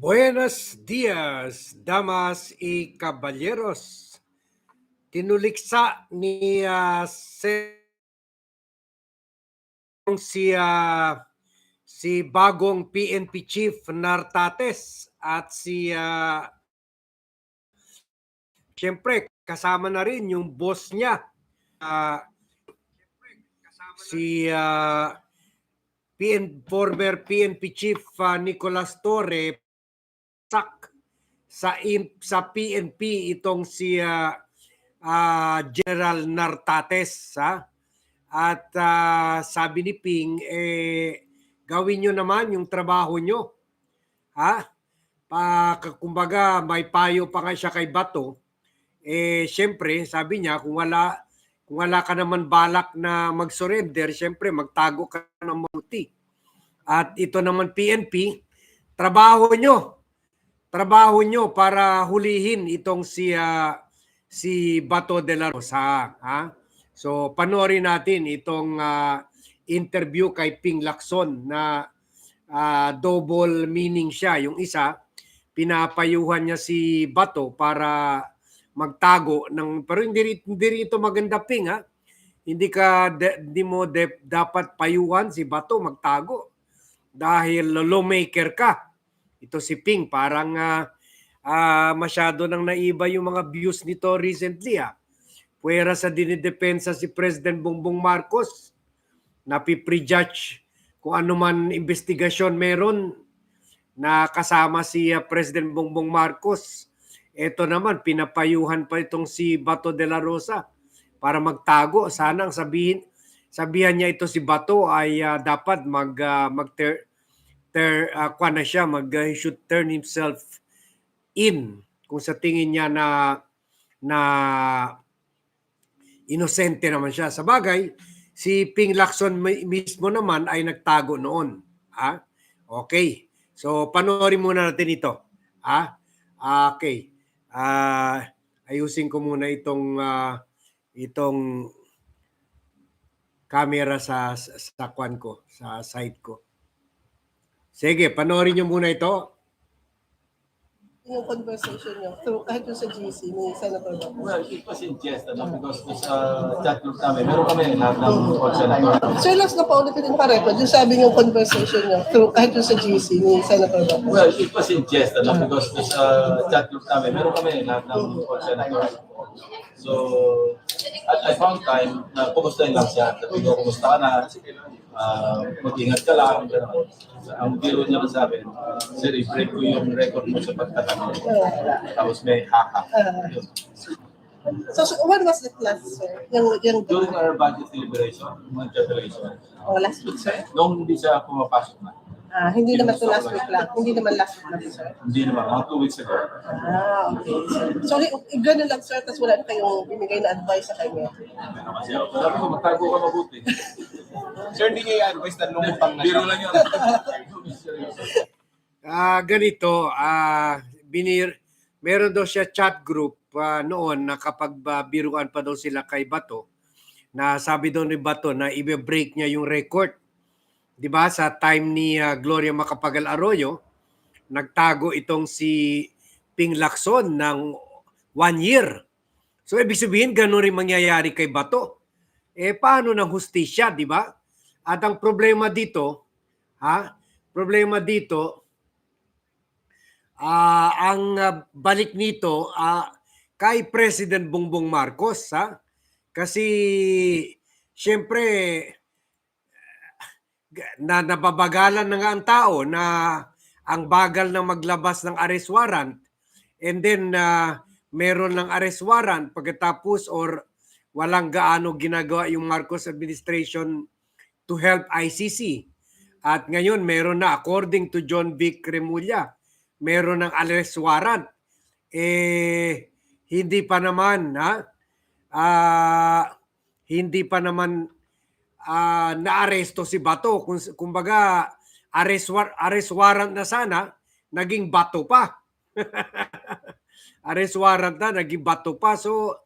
Buenos dias, damas y caballeros. Tinuliksa ni se- si ah, si bagong PNP chief Nartates at si ah, Siyempre, kasama na rin yung boss niya. ah, si ah, PN, former PNP chief ah, Nicolas Torre sak sa sa PNP itong si ah, ah, General Nartates ha? At ah, sabi ni Ping eh gawin nyo naman yung trabaho nyo ha? Pa kumbaga may payo pa nga siya kay Bato. Eh syempre sabi niya kung wala kung wala ka naman balak na mag-surrender syempre magtago ka ng mabuti. At ito naman PNP trabaho nyo trabaho nyo para hulihin itong si ah, si Bato de la Rosa ha? So panoorin natin itong ah, interview kay Ping Lacson na ah, double meaning siya. Yung isa pinapayuhan niya si Bato para magtago ng pero hindi hindi rin ito maganda Ping ha? Hindi ka de- hindi mo de- dapat payuhan si Bato magtago dahil lawmaker ka ito si Ping parang ah, ah, masyado nang naiba yung mga views nito recently ah. Puwera sa dinidepensa si President Bongbong Marcos na prejudge kung ano man investigasyon meron na kasama si ah, President Bongbong Marcos. Ito naman, pinapayuhan pa itong si Bato de la Rosa para magtago. Sana ang sabihin, sabihan niya ito si Bato ay ah, dapat mag, ah, mag ter, ter, ah, kuwan na siya, mag, ah, he should turn himself in kung sa tingin niya na na inosente naman siya. Sa bagay, si Ping Lacson mi- mismo naman ay nagtago noon. Ha? Okay. So, panoorin muna natin ito. Ha? Okay. Ah, ayusin ko muna itong ah, itong camera sa sa, kwan ko, sa site ko. Sige, panoorin niyo muna ito. yung conversation niyo through kahit yung sa GC ni Senator Bato. Well, it was in jest, ano, because this uh, chat group namin, meron kami lahat ng all senator. Sir, last na paulit ko din pa-record, yung sabi yung conversation niyo through kahit yung sa GC ni Senator Bato. Well, it was in jest, ano, because this uh, chat group namin, meron kami lahat ng all senator. So, at I found time na kumustahin lang siya. Sabi ko, kumusta ka na? Uh, mag-ingat ka lang. Ang biro niya sa akin, sir, i-break ko yung record mo sa pagtatanong. Tapos may haka. Yun. So, so when was it last, sir? Yung, yung, During our budget deliberation, budget deliberation, oh, last week, sir? nung hindi siya pumapasok na, Ah, hindi naman to last week lang. Hindi naman last week lang, sir. hindi naman, mga two weeks ago. Ah, okay. So, i- ganun lang, sir, tapos wala na kayong binigay na advice sa kanya. Ano kasi ako, sabi ko, magtago ka mabuti. Sir, hindi niya i-advise na lumutang na Biro siya. lang yun. Ah, ganito, ah binir meron daw siya chat group ah, noon na kapag ba biruan pa daw sila kay Bato na sabi daw ni Bato na i-break niya yung record. 'Di ba? Sa time ni ah, Gloria Macapagal Arroyo, nagtago itong si Ping Lacson ng one year. So ibig sabihin ganun rin mangyayari kay Bato. Eh paano ng hustisya, 'di ba? At ang problema dito, ha? Problema dito, Ah, ang ah, balik nito ah, kay President Bongbong Marcos ha kasi siyempre na nababagalan na nga ang tao na ang bagal na maglabas ng arrest warrant and then ah, meron ng arrest warrant pagkatapos or walang gaano ginagawa yung Marcos administration to help ICC at ngayon meron na according to John Vic Remulla meron ng arrest warrant. Eh, hindi pa naman, ha? Ah, hindi pa naman ah, naaresto si Bato. Kung, kumbaga, arrest, war- arrest warrant na sana, naging Bato pa. arrest warrant na, naging Bato pa. So,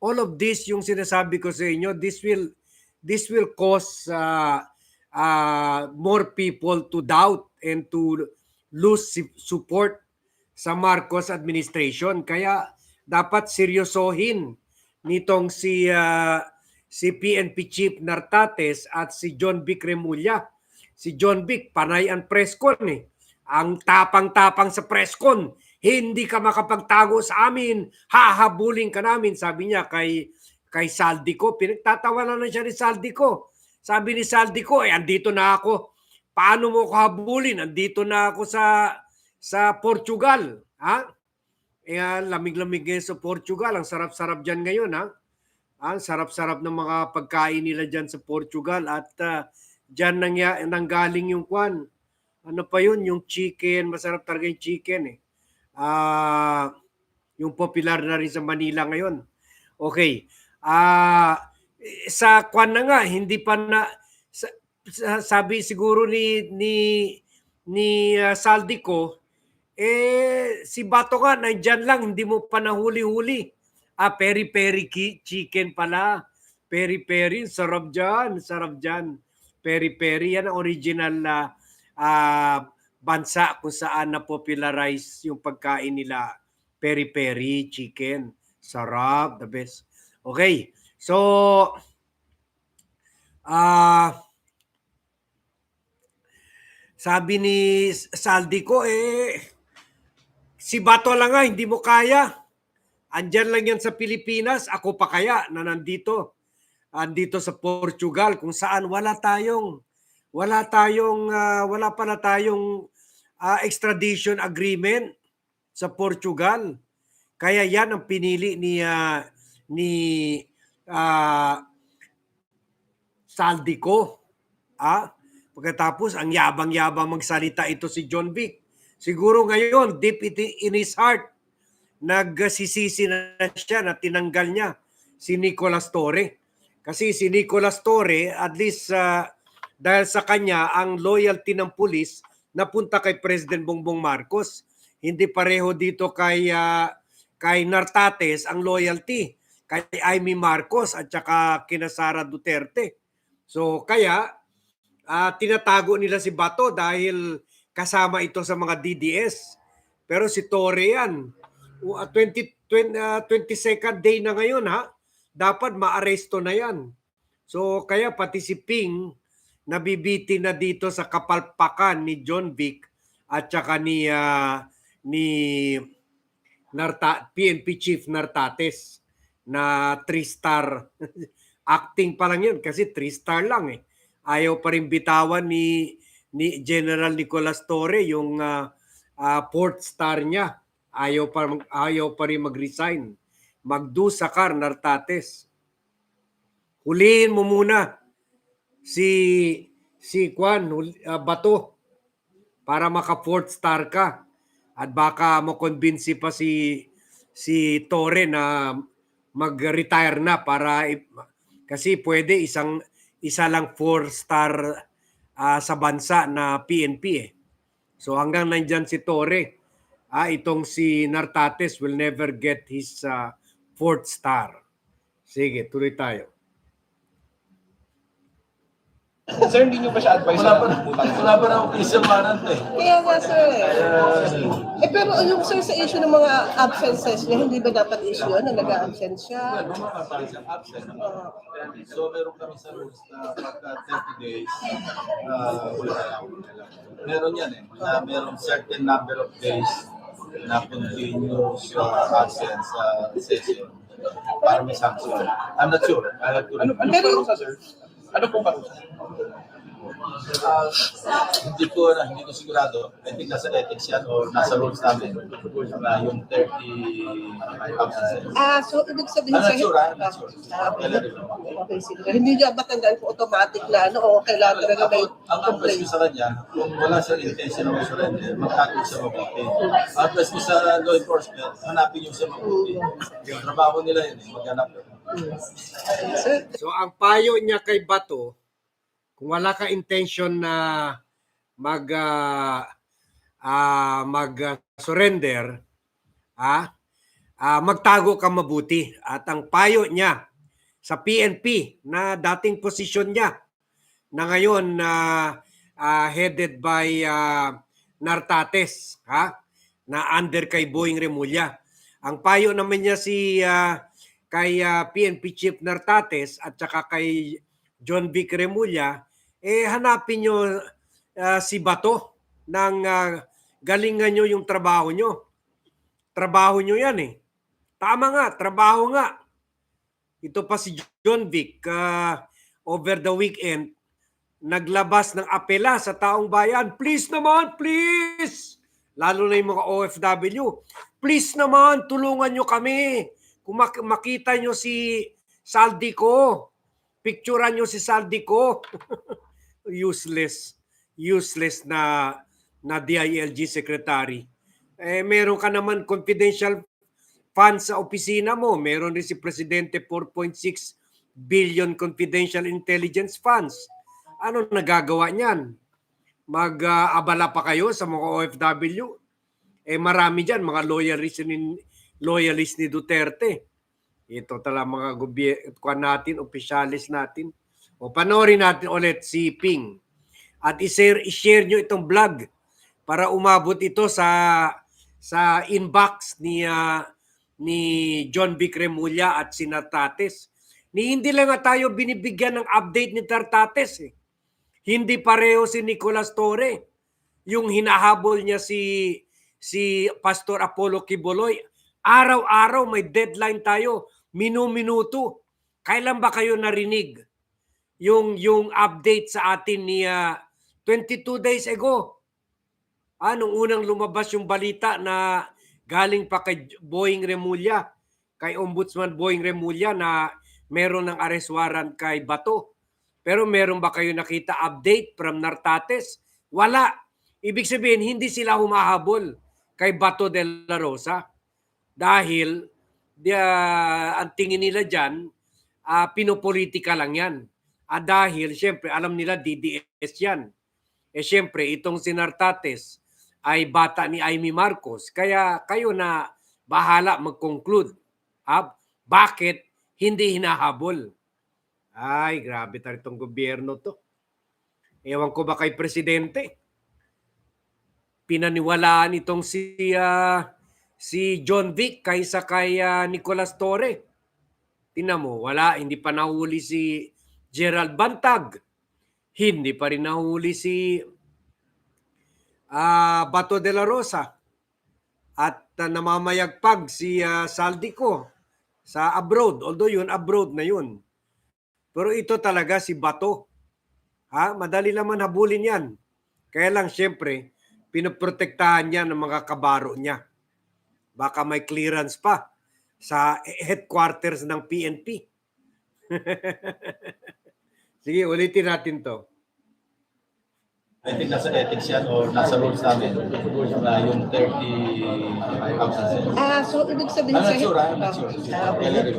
all of this, yung sinasabi ko sa inyo, this will, this will cause ah, ah, more people to doubt and to lose support sa Marcos administration. Kaya dapat seryosohin nitong si ah, si PNP Chief Nartates at si John Vic Remulla. Si John Vic, panay ang presscon eh. Ang tapang-tapang sa presscon. Hindi ka makapagtago sa amin. Hahabulin ka namin. Sabi niya kay kay Saldico. Pinagtatawanan na siya ni Saldico. Sabi ni Saldico, eh, andito na ako. Paano mo ko habulin? Andito na ako sa sa Portugal. Ha? Eh, lamig-lamig ngayon sa Portugal. Ang sarap-sarap dyan ngayon, ha? Ang sarap-sarap ng mga pagkain nila dyan sa Portugal. At ah, dyan nangya, nanggaling yung kwan. Ano pa yun? Yung chicken. Masarap talaga yung chicken, eh. Ah, yung popular na rin sa Manila ngayon. Okay. Ah, sa kwan na nga, hindi pa na sa, sa- sabi siguro ni ni ni ah, Saldico eh si Bato nga nandiyan lang hindi mo pa nahuli-huli. Ah, peri-peri chicken pala. Peri-peri, sarap dyan, sarap dyan. Peri-peri, yan ang original na ah, bansa kung saan na-popularize yung pagkain nila. Peri-peri, chicken. Sarap, the best. Okay, so ah sabi ni Saldi ko eh si Bato lang nga hindi mo kaya. Andyan lang yan sa Pilipinas, ako pa kaya na nandito. Andito sa Portugal kung saan wala tayong wala tayong ah, wala pala tayong ah, extradition agreement sa Portugal. Kaya yan ang pinili ni ah, ni ah, Saldico. Ah, pagkatapos ang yabang-yabang magsalita ito si John Vic. Siguro ngayon deep in his heart nagsisisi na siya na tinanggal niya si Nicolas Torre. Kasi si Nicolas Torre at least ah, dahil sa kanya ang loyalty ng pulis napunta kay President Bongbong Marcos. Hindi pareho dito kay ah, kay Nartates ang loyalty kay Amy Marcos at saka kina Sara Duterte. So kaya ah, tinatago nila si Bato dahil kasama ito sa mga DDS. Pero si Torre yan, u- ah, 20, 20, ah, 22nd day na ngayon ha, dapat maaresto na yan. So kaya pati si Ping nabibiti na dito sa kapalpakan ni John Vic at saka ni ah, ni Narta, PNP Chief Nartates na 3-star acting pa lang yun kasi 3-star lang eh. Ayaw pa rin bitawan ni ni General Nicolas Torre yung ah, ah, fourth star niya. Ayaw pa ayaw pa rin mag-resign. Magdu Sakar Nartates. Huliin mo muna si si Kwan ah, Bato para maka fourth star ka at baka mo convince pa si si Torre na mag-retire na para kasi pwede isang isa lang four star ah, sa bansa na PNP eh. So hanggang nandyan si Torre, ah, itong si Nartates will never get his ah, fourth star. Sige, tuloy tayo. Sir, hindi nyo ba siya advise Wala pa, na wala pa na official warrant eh. Kaya nga sir eh. Uh, Eh pero yung sir sa issue ng mga absences niya, hindi ba dapat issue yun na nag-absent siya? Pa rin siyang absent. So meron kami sa rules na pagka 30 days, uh, meron yan eh, na meron certain number of days na continuous uh, absence sa session para may sanction. I'm not sure. I have to Ano, ano Pero- parusa, sir? Ano pong parusa? Ah, hindi ko na, hindi ko sigurado. I think nasa ethics yan or nasa rules namin na yung 30 absences. Ah, so ibig sabihin I'm not sure, I'm not sure. Ah, okay. Sige. Hindi niya matandaan kung automatic na ano o kailangan talaga may ang advice ko complaint. sa kanya, kung wala siyang intention of surrender, magtago siya mabuti. Ang advice ko sa law enforcement, hanapin yung siya mabuti. Yung trabaho nila yun, eh, maghanap So ang payo niya kay Bato, kung wala ka intention na mag ah, ah, mag ah, surrender, ah, ah, magtago ka mabuti. At ang payo niya sa PNP na dating posisyon niya na ngayon na ah, headed by ah, Nartates, ha? Na under kay Boying Remulla. Ang payo naman niya si ah, kay ah, PNP Chief Nartates at saka kay John Vic Remulla, eh hanapin nyo ah, si Bato ng ah, galingan nyo yung trabaho nyo. Trabaho nyo yan eh. Tama nga, trabaho nga. Ito pa si John Vic ah, over the weekend naglabas ng apela sa taong bayan. Please naman, please! Lalo na yung mga OFW. Please naman, tulungan nyo kami. Kung mak- makita nyo si Saldi ko, picturean nyo si Saldi ko. useless. Useless na na DILG secretary. Eh, meron ka naman confidential funds sa opisina mo. Meron rin si Presidente 4.6 billion confidential intelligence funds. Ano nagagawa niyan? Mag-abala pa kayo sa mga OFW? Eh marami diyan mga loyalist ni loyalist ni Duterte. Ito tala mga gobyerno natin, opisyalis natin. O panoorin natin ulit si Ping. At i-share, i-share nyo itong vlog para umabot ito sa sa inbox ni ah, ni John Vic Remulla at si Nartates. Ni hindi lang nga tayo binibigyan ng update ni Tartates eh. Hindi pareho si Nicolas Torre. Yung hinahabol niya si si Pastor Apollo Kiboloy. Araw-araw may deadline tayo, minu-minuto. Kailan ba kayo narinig yung yung update sa atin ni ah, 22 days ago? Ah, unang lumabas yung balita na galing pa kay Boeing Remulla, kay Ombudsman Boeing Remulla na meron ng arrest warrant kay Bato. Pero meron ba kayo nakita update from Nartates? Wala. Ibig sabihin, hindi sila humahabol kay Bato de la Rosa dahil ah, ang tingin nila dyan, ah, pinopolitika lang yan. Ah, dahil, syempre, alam nila DDS yan. Eh, syempre, itong si Nartates ay bata ni Amy Marcos. Kaya kayo na bahala mag-conclude. Ha? Bakit hindi hinahabol? Ay, grabe talaga itong gobyerno to. Ewan ko ba kay Presidente? Pinaniwalaan itong si ah, si John Vic kaysa kay ah, Nicolas Torre. Tingnan mo, wala, hindi pa nahuli si Gerald Bantag. Hindi pa rin nahuli si ah, Bato de la Rosa. At ah, namamayagpag si ah, Saldico sa abroad. Although yun, abroad na yun. Pero ito talaga si Bato. Ha? Madali naman habulin yan. Kaya lang siyempre, pinoprotektahan niya ng mga kabaro niya. Baka may clearance pa sa headquarters ng PNP. Sige, ulitin natin to. I think nasa ethics yan or nasa rules namin na yung 30,000 Ah, so ibig sabihin I'm not sa... sure, I'm not sure. Ah, okay. Kailan.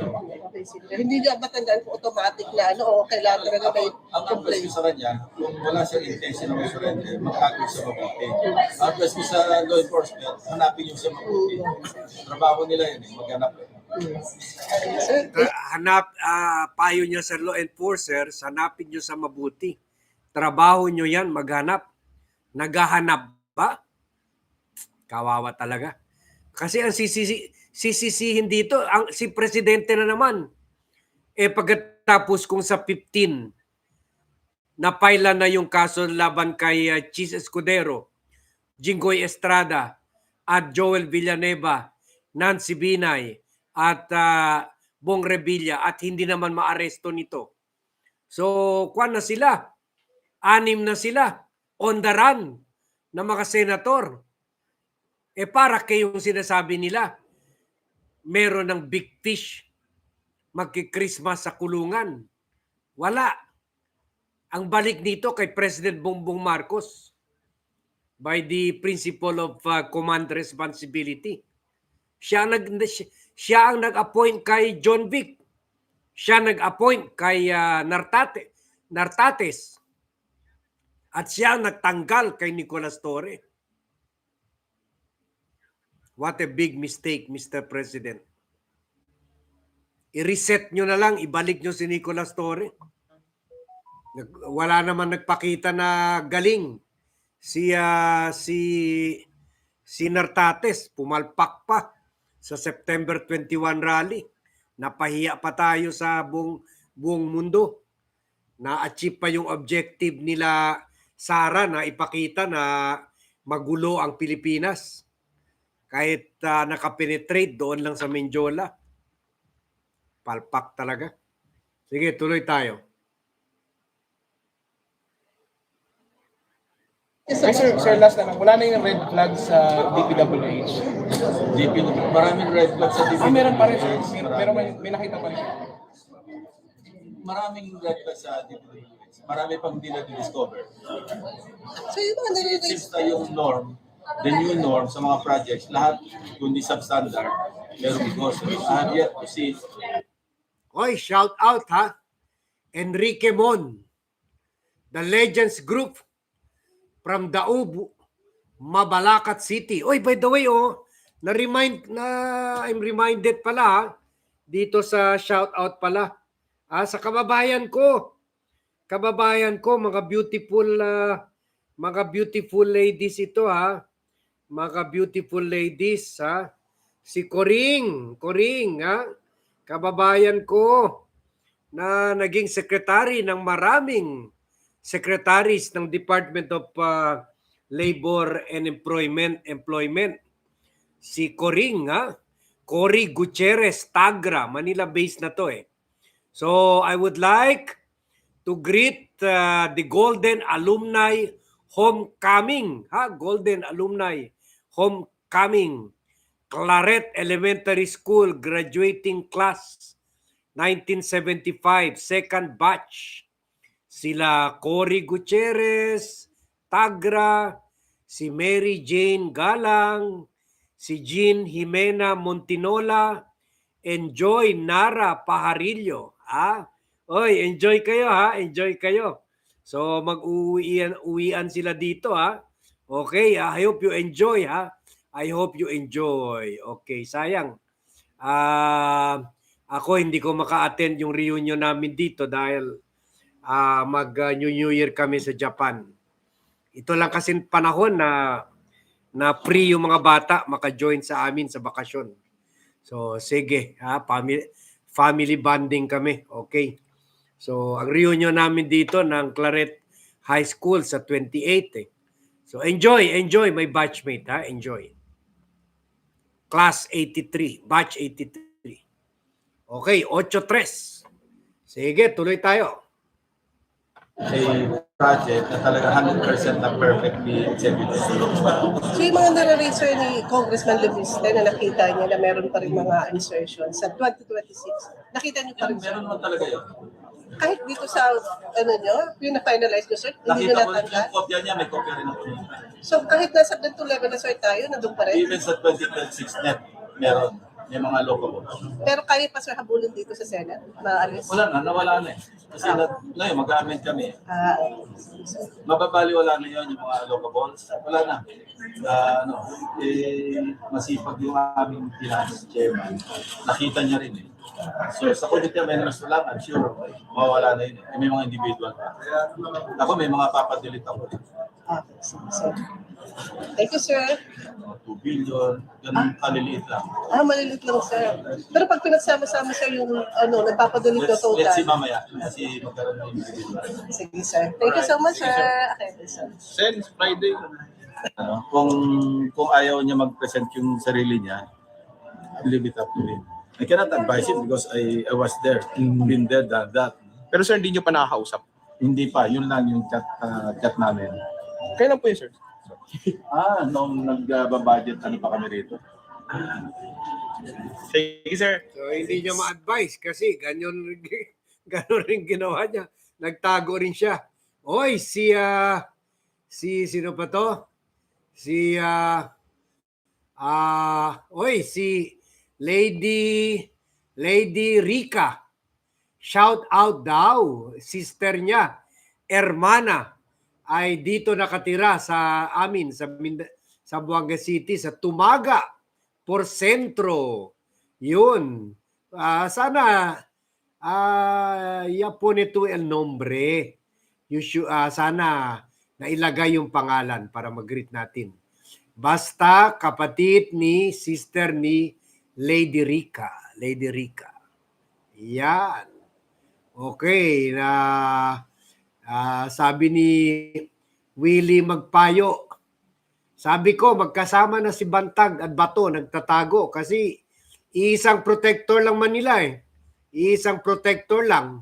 Hindi niya matandaan kung automatic na ano o kailangan talaga may Ang advice ko complaint. sa kanya, kung wala siyang intention ng surrender, magkakit sa mabuti. Ang advice ko sa law enforcement, hanapin yung sa mabuti. Trabaho nila yun, eh, maghanap. Sir, Tra- hanap ah, payo niya sa law enforcers, hanapin niyo sa mabuti. Trabaho niyo yan, maghanap. Naghahanap ba? Kawawa talaga. Kasi ang sisisi, sisisihin dito, ang si presidente na naman. Eh pagkatapos kung sa 15 napaila na yung kaso laban kay uh, Chis Escudero, Jinggoy Estrada, at Joel Villanueva, Nancy Binay, at ah, Bong Revilla at hindi naman maaresto nito. So, kwan na sila. Anim na sila. On the run na mga senator. Eh para kayong sinasabi nila, meron ng big fish magki-Christmas sa kulungan. Wala. Ang balik nito kay President Bongbong Marcos by the principle of uh, command responsibility. Siya nag siya ang nag-appoint kay John Vic. Siya nag-appoint kay uh, Nartate, Nartates. At siya ang nagtanggal kay Nicolas Torre. What a big mistake, Mr. President. I-reset nyo na lang, ibalik nyo si Nicolas Torre. Wala naman nagpakita na galing si ah, si si Nartates pumalpak pa sa September 21 rally. Napahiya pa tayo sa buong buong mundo. Na-achieve pa yung objective nila Sara na ipakita na magulo ang Pilipinas. Kahit ah, nakapenetrate doon lang sa Menjola. Palpak talaga. Sige, tuloy tayo. Yes, Ay, sir, sir, last na lang. Wala na yung red flag sa DPWH. DP, maraming red flags sa DP. Ah, meron pa rin, sir. May, meron may, may nakita pa rin. Maraming red flags sa DP. Marami pang hindi na discover So yung mga nare-raise Since na yung norm, the new norm sa mga projects, lahat kundi substandard, meron negosyo. I have yet to see Oy, shout out ha. Enrique Mon. The Legends Group from Daub, Mabalacat City. Oy, by the way, oh, na-remind na I'm reminded pala ha, dito sa shout out pala. Ah, sa kababayan ko. Kababayan ko, mga beautiful ah, mga beautiful ladies ito ha. Mga beautiful ladies ha. Si Coring, Coring ha kababayan ko na naging secretary ng maraming secretaries ng Department of uh, Labor and Employment Employment si Coring ha Cory Gutierrez Tagra Manila based na to eh so I would like to greet uh, the Golden Alumni Homecoming ha? Golden Alumni Homecoming. Claret Elementary School graduating class 1975 second batch. Sila Cory Gutierrez Tagra si Mary Jane Galang si Jean Jimena Montinola enjoy Nara Pajarillo ah oy enjoy kayo ha enjoy kayo so mag-uwian uwian sila dito ha okay I hope you enjoy ha I hope you enjoy. Okay, sayang. Ah, ako hindi ko maka-attend yung reunion namin dito dahil ah, mag uh, New New Year kami sa Japan. Ito lang kasi panahon na na free yung mga bata maka-join sa amin sa bakasyon. So sige, ha, family family bonding kami. Okay. So ang reunion namin dito ng Claret High School sa 28 eh. So enjoy, enjoy my batchmate ha, enjoy. Class 83, batch 83. Okay, 8-3. Sige, tuloy tayo. a project na talaga 100% na perfectly executed. So yung mga nare-raise sir ni Congressman Leviste na nakita niya na meron pa rin mga insertions sa 2026. Nakita niyo pa rin. Meron naman talaga yun. Kahit dito sa ano niyo, yung na-finalize niyo sir, hindi niyo Nakita ko rin natanggal. yung kopya niya, may kopya rin ako. So kahit nasa ganito level na sir tayo, nandun pa rin. Even sa 2026 net, meron. May mga local Pero kaya pa sir habulin dito sa Senate, maalis. Wala na, nawala na eh. Kasi na, ngayon, mag-amend kami. Ah, Mababaliwala na yun yung mga locables. Wala na. Ah, ano, eh, masipag yung aming finance chairman. Nakita niya rin eh. So sa committee amendments lang, I'm sure mawawala na yun eh. May mga individual pa. Ako may mga papadelete ako rin. ah, sige, sir. Thank you sir. 2 billion, ganun kaliliit lang. Ah, malilit lang sir. Pero pag pinagsama-sama sir yung ano, nagpapadulit na Let's, let's see total. mamaya. Kasi magkaroon ng individual. Sige sir. Thank you so much sir. Okay, sir. Sen, Friday. Ano, kung kung ayaw niya mag-present yung sarili niya, leave it up to him. I cannot advise it because I, I was there. Been there, done that. Pero sir, hindi nyo pa nakakausap. Hindi pa, yun lang yung chat, ah, chat namin. Kailan po yun, sir? Ah, nung nag-budget, ano pa kami rito? Sige, sir. So hindi niya ma-advise kasi ganyan rin, ganun rin ginawa niya. Nagtago rin siya. Oy, si ah, si sino pa to? Si ah ah oy, si Lady Lady Rika. Shout out daw, sister niya, Hermana ay dito nakatira sa amin sa sa Buanga City sa Tumaga por Centro. Yun. Ah, sana ah ya pone tu el nombre. You should, ah, sana na ilagay yung pangalan para mag-greet natin. Basta kapatid ni sister ni Lady Rica. Lady Rica. Yan. Okay. Na ah, sabi ni Willie Magpayo, sabi ko magkasama na si Bantag at Bato nagtatago kasi isang protector lang Manila eh. Isang protector lang.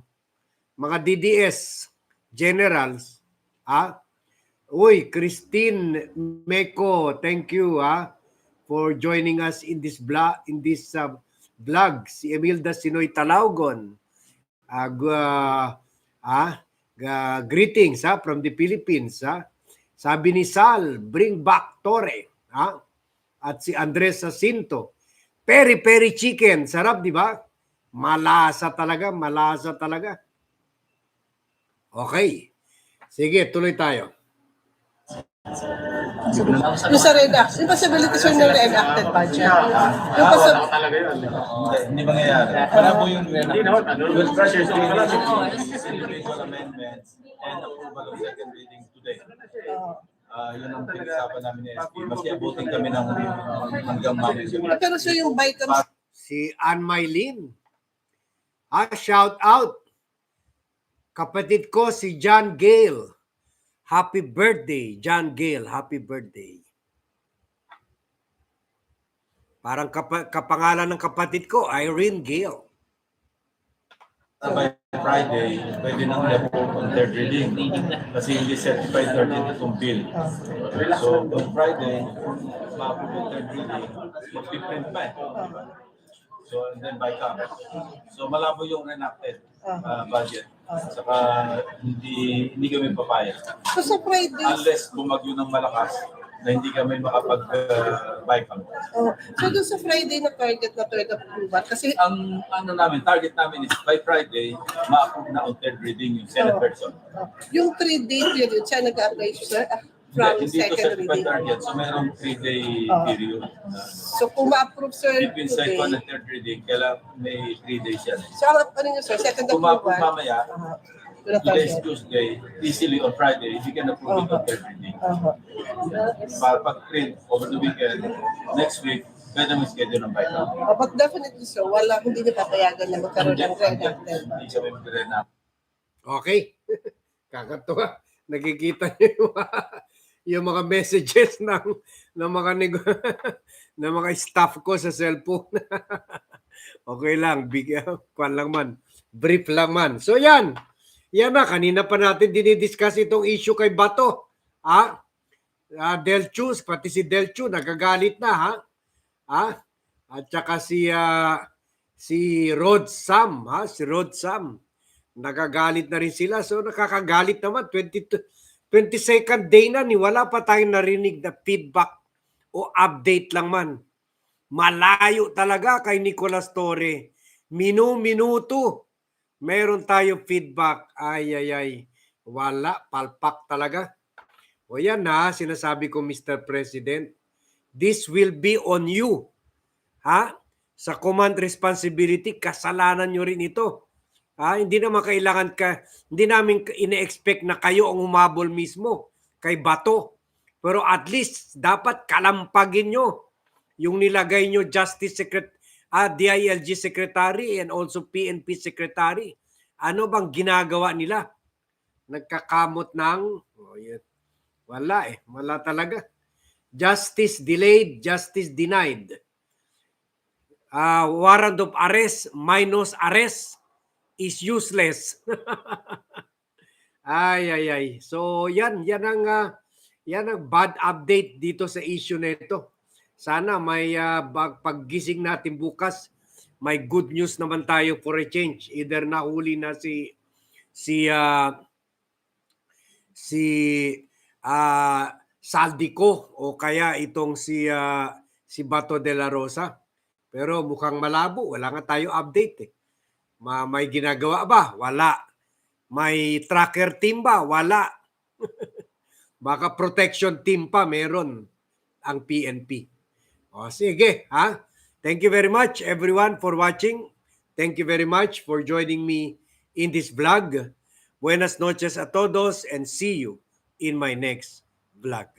Mga DDS generals. Ah, Uy, Christine Meko, thank you ah for joining us in this vlog in this uh, vlog. Si Emilda Sinoy Talaugon. Ah, gu- ah, ga- greetings ah from the Philippines ah. Sabi ni Sal, bring back Tore. Ah? At si Andres Jacinto. Peri peri chicken, sarap di ba? Malasa talaga, malasa talaga. Okay. Sige, tuloy tayo. Yung sa REDAC, yung possibility sir ng re-enacted budget. Yung possibility, Hindi, hindi mangyayari. Para po yung Hindi naman, We'll pressure so individual amendments and approval of second reading today. Ah, yun ang pinag-usapan namin ni SP. Kasi abutin kami ng uh, hanggang mamaya. pero sir yung Vitams, si Ann Maylin. Ah, shout out. Kapatid ko si John Gale. Happy birthday, John Gale. Happy birthday. Parang kapa- kapangalan ng kapatid ko, Irene Gale. By Friday, pwede nang i-approve on third reading. Kasi hindi certified third reading itong bill. So, on Friday, yung third reading, mag-print pa eh. So, and then by copy. So, malabo yung enacted uh, budget. Saka hindi hindi kami papayag. so sa Friday, Unless bumagyo ng malakas na hindi kami makapag-buy kami. oh, so doon sa Friday na target na third approval, kasi Ang ano namin, target namin is by Friday, ma-approve na on third reading yung Senate person. oh, yung three-day period, siya nag-apply sir ah, from Hindi, hindi ito second certified reading. target. So mayroong three-day Ah. period. So kung ma-approve sir Between today, second and third reading, kailangan may three days yan. so ang ano nyo sir, second Kung ma-approve approval, mamaya, ah, yun ang today's. Tuesday, easily on Friday, you can approve it on Uh-huh. third reading. Aha. Para pag-print over the weekend, next week, pwede mo schedule ng bike out. Ah, but definitely sir, wala, hindi niyo papayagan na magkaroon ng redacted. Hindi kami mag-renap. Okay. Kakatuwa. Nakikita niyo yung, mga- yung mga messages ng, ng mga ng mga staff ko sa cellphone. okay lang. Big, kwan lang man. Brief lang man. So yan. Yan na. Kanina pa natin dinidiscuss itong issue kay Bato. Ah, Del Chus, pati si Del Chu, nagagalit na ha. Ha? At saka si ah, si Rod Sam, ha? Si Rod Sam nagagalit na rin sila. So nakakagalit naman. 22, 22nd day na ni wala pa tayong narinig na feedback o update lang man. Malayo talaga kay Nicolas Torre. Minu-minuto. Meron tayo feedback. Ay, ay, ay. Wala. Palpak talaga. O yan na, sinasabi ko Mr. President. This will be on you. Ha? Sa command responsibility, kasalanan nyo rin ito. Ah, hindi naman kailangan ka, hindi namin ine-expect na kayo ang umabol mismo kay Bato. Pero at least dapat kalampagin nyo yung nilagay nyo Justice Secret ah, DILG Secretary and also PNP Secretary. Ano bang ginagawa nila? Nagkakamot ng oh, yun. wala eh, wala talaga. Justice delayed, justice denied. Ah, warrant of arrest minus arrest is useless. ay ay ay. So yan yan ang ah, yan ang bad update dito sa issue nito. Sana may bag- paggising natin bukas may good news naman tayo for a change. Either nahuli na si si ah, si ah, Saldico o kaya itong si ah, si Bato de la Rosa. Pero mukhang malabo, wala nga tayo update eh. Ma may ginagawa ba? Wala. May tracker team ba? Wala. Baka protection team pa meron ang PNP. O sige, ha? Thank you very much everyone for watching. Thank you very much for joining me in this vlog. Buenas noches a todos and see you in my next vlog.